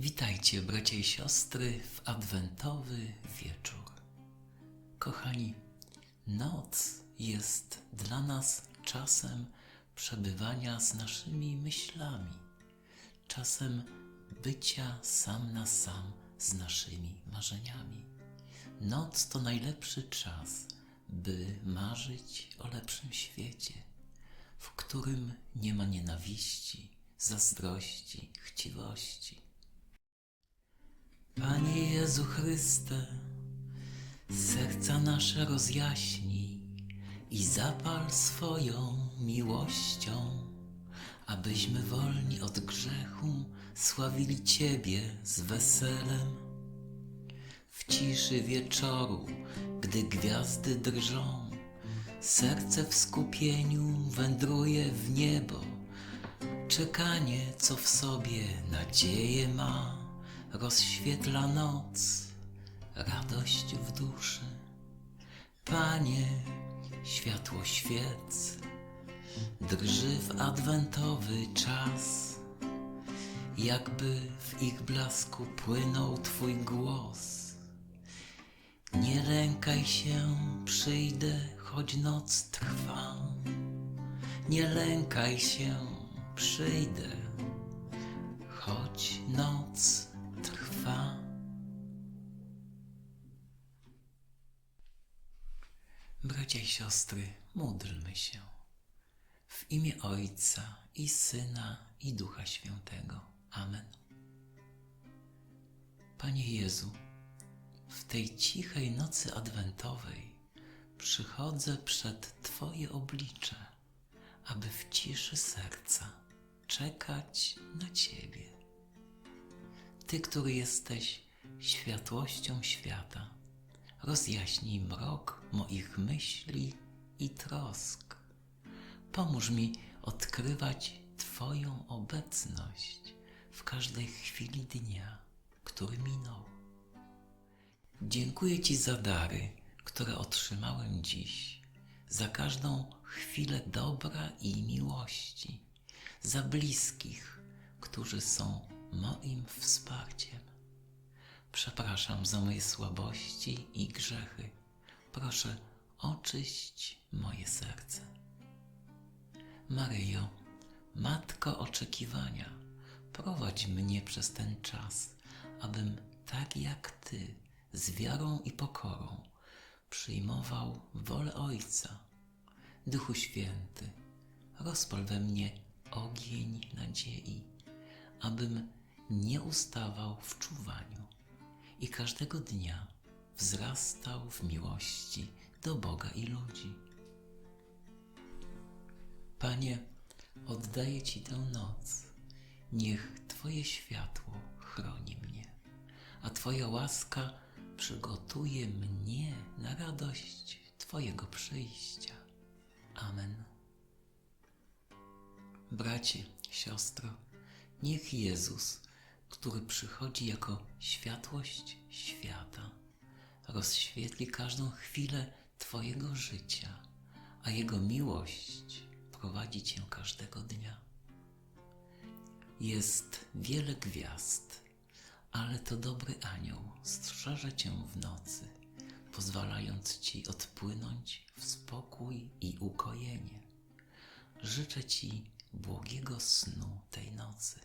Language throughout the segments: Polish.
Witajcie, bracia i siostry, w adwentowy wieczór. Kochani, noc jest dla nas czasem przebywania z naszymi myślami, czasem bycia sam na sam z naszymi marzeniami. Noc to najlepszy czas, by marzyć o lepszym świecie, w którym nie ma nienawiści, zazdrości, chciwości. Panie Jezu Chryste, serca nasze rozjaśnij i zapal swoją miłością, abyśmy wolni od grzechu sławili Ciebie z weselem. W ciszy wieczoru, gdy gwiazdy drżą, serce w skupieniu wędruje w niebo. Czekanie, co w sobie nadzieję ma, rozświetla noc, radość w duszy. Panie, światło świec, drży w adwentowy czas, jakby w ich blasku płynął Twój głos. Nie lękaj się, przyjdę, choć noc trwa. Nie lękaj się, przyjdę, choć noc Bracia i siostry, módlmy się. W imię Ojca i Syna i Ducha Świętego. Amen. Panie Jezu, w tej cichej nocy adwentowej przychodzę przed Twoje oblicze, aby w ciszy serca czekać na Ciebie. Ty, który jesteś światłością świata, rozjaśnij mrok moich myśli i trosk. Pomóż mi odkrywać Twoją obecność w każdej chwili dnia, który minął. Dziękuję Ci za dary, które otrzymałem dziś, za każdą chwilę dobra i miłości, za bliskich, którzy są moim wsparciem. Przepraszam za moje słabości i grzechy. Proszę, oczyść moje serce. Maryjo, Matko oczekiwania, prowadź mnie przez ten czas, abym tak jak Ty, z wiarą i pokorą, przyjmował wolę Ojca. Duchu Święty, rozpal we mnie ogień nadziei, abym nie ustawał w czuwaniu i każdego dnia wzrastał w miłości do Boga i ludzi. Panie, oddaję Ci tę noc. Niech Twoje światło chroni mnie, a Twoja łaska przygotuje mnie na radość Twojego przyjścia. Amen. Bracie, siostro, niech Jezus, który przychodzi jako światłość świata, rozświetli każdą chwilę Twojego życia, a Jego miłość prowadzi Cię każdego dnia. Jest wiele gwiazd, ale to dobry anioł strzeże Cię w nocy, pozwalając Ci odpłynąć w spokój i ukojenie. Życzę Ci błogiego snu tej nocy.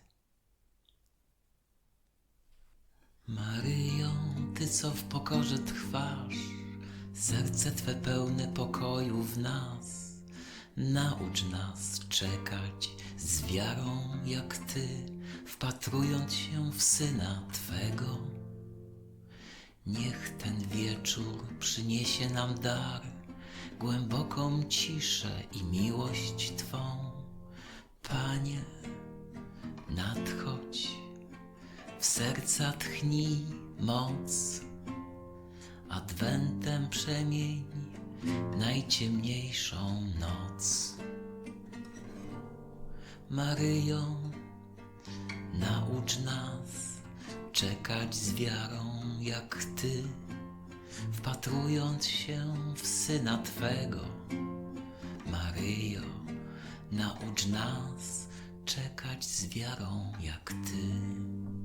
Maryjo, Ty co w pokorze trwasz, serce Twe pełne pokoju w nas, naucz nas czekać z wiarą jak Ty, wpatrując się w Syna Twego. Niech ten wieczór przyniesie nam dar, głęboką ciszę i miłość Twą. Panie, serca tchnij moc, adwentem przemień najciemniejszą noc. Maryjo, naucz nas czekać z wiarą jak Ty, wpatrując się w Syna Twego. Maryjo, naucz nas czekać z wiarą jak Ty.